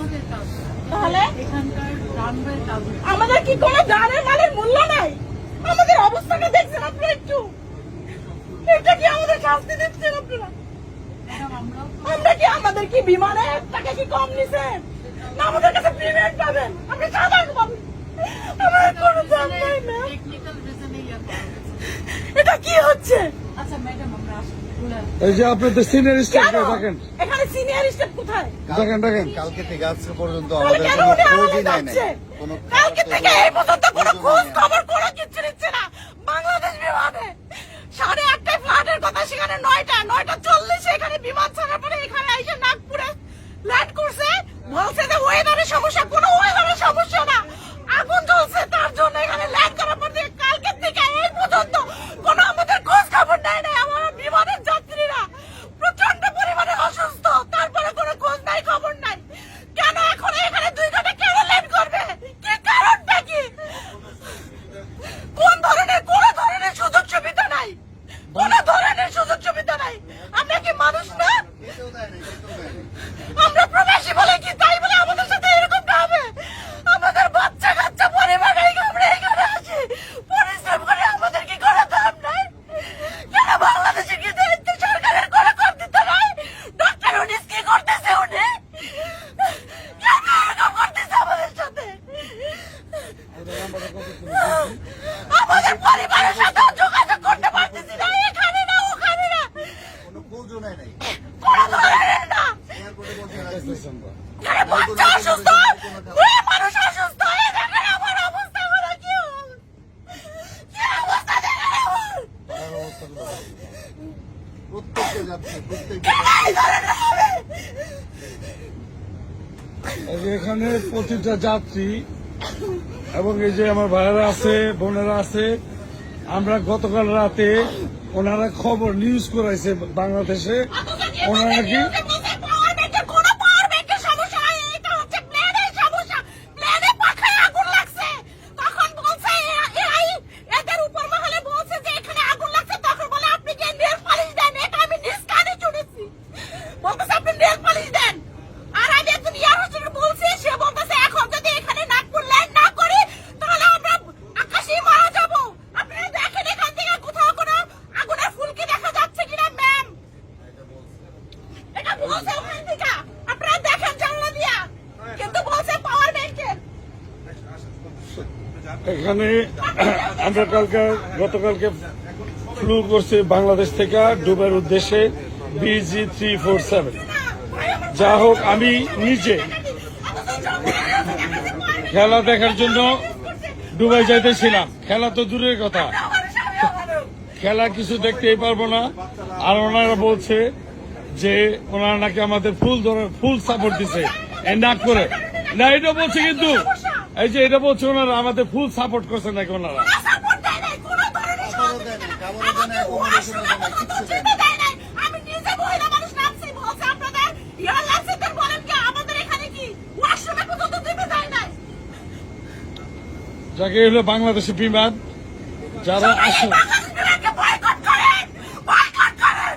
আমাদের তাহলে? আমাদের কি কোনো দানের মালের মূল্য নাই? আমাদের অবস্থাটা দেখছেন আপনারা একটু। এটা কি আমাদের শাস্তি দিচ্ছেন আপনারা? আমরা কি আমাদের কি বিমানের টাকা কি কম নিছেন? না আমাদের কাছে পেমেন্ট পাবেন। আমরা সাদা পাবেন আমার কোনো দাম নাই না। এটা কি হচ্ছে? আচ্ছা ম্যাডাম আমরা আসি। চলে আসি। এই যে আপনাদের সিনিয়র স্টাফ দেখেন এখানে সিনিয়র স্টাফ কোথায়? দেখেন দেখেন। কালকে থেকে আজকে পর্যন্ত আমাদের কেন খোঁজই নেয় নাই? কোনো কালকে থেকে এই পর্যন্ত কোনো খোঁজ খবর কোনো কিচ্ছু নিচ্ছে না। বাংলাদেশ বিমানে সাড়ে আটটায় ফ্লাইটের কথা সেখানে নয়টা নয়টা চল্লিশে এখানে বিমান পরে এখানে এসে নাগপুরে ল্যান্ড করছে বলছে যে ওয়েদারের সমস্যা কোনো ওয়েদারের সমস্যা না আগুন জ্বলছে তার জন্য এখানে ল্যান্ড করার পর থেকে কালকে থেকে এই পর্যন্ত কোনো আমাদের খোঁজ খবর নেয় নাই আমার বিমানের যাত্রীরা প্রচণ্ড পরিমাণে অসুস্থ তারপরে কোনো খোঁজ নাই খবর নাই কেন এখন এখানে দুই ঘণ্টা কেন লেট করবে কি কারণটা কি কোন ধরনের কোন ধরনের সুযোগ সুবিধা নাই কোন ধরনের সুযোগ সুবিধা নাই আমরা কি মানুষ না এটাও দেয় নাই, এটাও দেয় নাই। আমরা প্রবাসী বলে কি তাই বলে আমাদের সাথে এরকমটা হবে আমাদের বাচ্চা কাচ্চা পরিবার এই আমরা এখানে আছি পরিশ্রম করে আমাদের কি করার দাম নাই কেন বাংলাদেশে কি দায়িত্ব সরকারের করে কর দিতে নাই ডক্টর উনিস কি করতেছে উনি কেন এরকম করতেছে আমাদের সাথে আমাদের পরিবারের সাথে যোগাযোগ করতে পারতেছি না এখানে না ওখানে না। কোনো নেয় নাই। কোনো ধরনের না। আরে বাচ্চা অসুস্থ? ওই মানুষ অসুস্থ এই আমার অবস্থা হলো কি কি অবস্থা দেখেন আমার প্রত্যেককে যাচ্ছে প্রত্যেককে এই ধরনের হবে? এখানে প্রতিটা যাত্রী এবং এই যে আমার ভাইয়েরা আছে, বোনেরা আছে, আমরা গতকাল রাতে ওনারা খবর নিউজ করাইছে বাংলাদেশে। ওনারা কি পাওয়ার ব্যাংকের কোনো পাওয়ার ব্যাংকের সমস্যা নাই এটা হচ্ছে প্লেনের সমস্যা প্লেনে পাখায় আগুন লাগছে তখন বলছে এ- এরাই এদের উপর মহলে বলছে যে এখানে আগুন লাগছে তখন বলে আপনি যে নেল পালিশ দেন এটা আমি নিজ কানে শুনেছি বলতেছে আপনি নেল পালিশ দেন আর আমি একজন ইয়ার হোস্টেলে বলছি সে বলতেছে এখন যদি এখানে নাগপুর ল্যান্ড না করি তাহলে আমরা আকাশেই মারা যাব আপনারা দেখেন এখান থেকে কোথাও কোনো আগুনের ফুলকি দেখা যাচ্ছে কিনা ম্যাম এটা এখানে আমরা কালকে, গতকালকে ফ্লু করছি বাংলাদেশ থেকে ডুবের উদ্দেশ্যে বিজি থ্রি ফোর সেভেন যা হোক, আমি নিজে খেলা দেখার জন্য দুবাই যাইতেছিলাম। খেলা তো দূরের কথা। খেলা কিছু দেখতেই পারব না। আর ওনারা বলছে যে ওনারা নাকি আমাদের ফুল ধরে ফুল সাপোর্ট দিছে। নাক করে। না এটা বলছে কিন্তু এই যে এটা বলছে ওনারা আমাদের ফুল সাপোর্ট করছে নাকি ওনারা? খাবারও দেয় নাই, খাবারও দেয় নাই, accommodation-ও দেয় নাই, কিচ্ছু দেয় নাই। আমি নিজে মহিলা মানুষ নামছি বলছে আপনাদের এয়ারলাইন্সের বলেন কি আমাদের এখানে কি ওয়াশরুমে পর্যন্ত দিতে দেয় নাই যাকে হলো বাংলাদেশের বিমান যারা আসে বয়কট করেন বয়কট করেন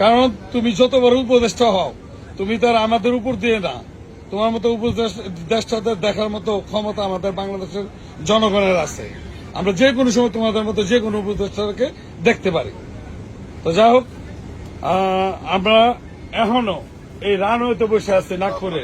কারণ তুমি যত বড় উপদেষ্টা হও, তুমি তার আমাদের উপর দিয়ে না। তোমার মতো উপদেষ্টাদের দেখার মতো ক্ষমতা আমাদের বাংলাদেশের জনগণের আছে। আমরা যে কোনো সময় তোমাদের মতো যে কোনো উপদেষ্টাকে দেখতে পারি। তো যাই হোক আমরা এখনও এই রান রানওয়েতে বসে আছি নাগপুরে।